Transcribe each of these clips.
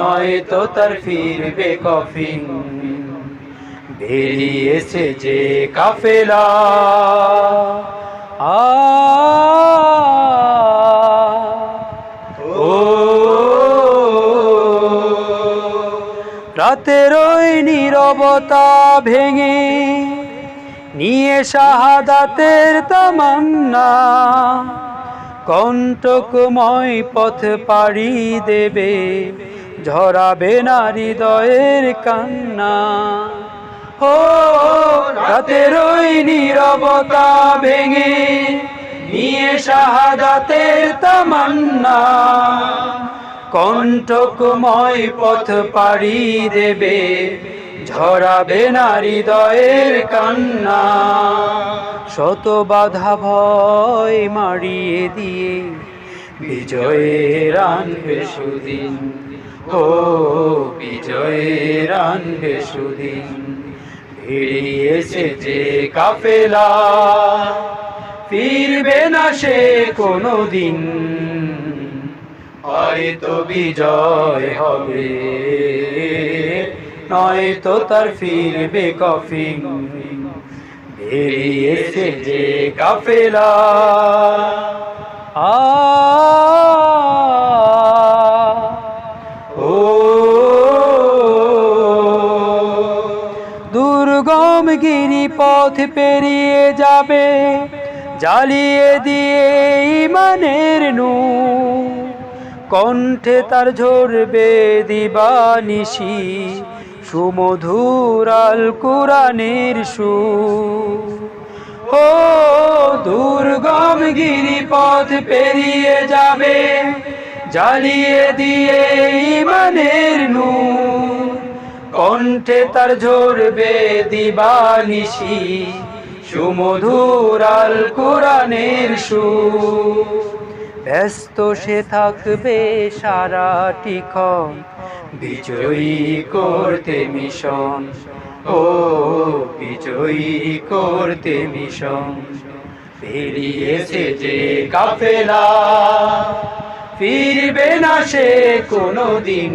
নয়তো তার ফিরবে কফিন। বেরিয়েছে যে কাফেলা। আ, ও, রাতের নীরবতা ভেঙে নিয়ে শাহাদাতের তামান্না। কণ্টকময় পথ পাড়ি দেবে ঝরাবে না হৃদয়ের কান্না। ও রাতের ওই নীরবতা ভেঙে নিয়ে শাহাদাতের তামান্না। কণ্ঠকময় পথ পাড়ি দেবে, ঝরাবে না হৃদয়ের কান্না। শত বাধা ভয় মারিয়ে দিয়ে, বিজয়ের আনবে সুদিন। ও বিজয়ের আনবে সুদিন। ভিড়িয়েছে যে কাফেলা, ফিরবে না সে কোনো দিন হয়তো বিজয় হবে, নয়তো তার ফিরবে কফিন। বেরিয়েছে যে কাফেলা, আ গিরি পথ পেরিয়ে যাবে, জ্বালিয়ে দিয়ে ইমানের নু কণ্ঠে তার ঝরবে দিবানিশি সুমধুর আল কোরআনের সুর। ও দুর্গম গিরিপথ পেরিয়ে যাবে, জ্বালিয়ে দিয়ে ইমানের নূর। কণ্ঠে তার ঝরবে দিবানিশি সুমধুর আল কোরআনের সুর। ব্যস্ত সে থাকবে সারাটি ক্ষণ, বিজয়ী করতে মিশন, ও বিজয়ী করতে মিশন। বেরিয়েছে যে কাফেলা, ফিরবে না সে কোনো দিন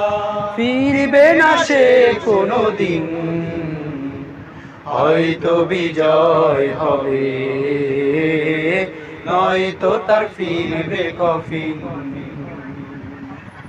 ফিরবে না সে কোনো দিন হয়তো বিজয় হবে নয়তো তার ফিরবে কফিন।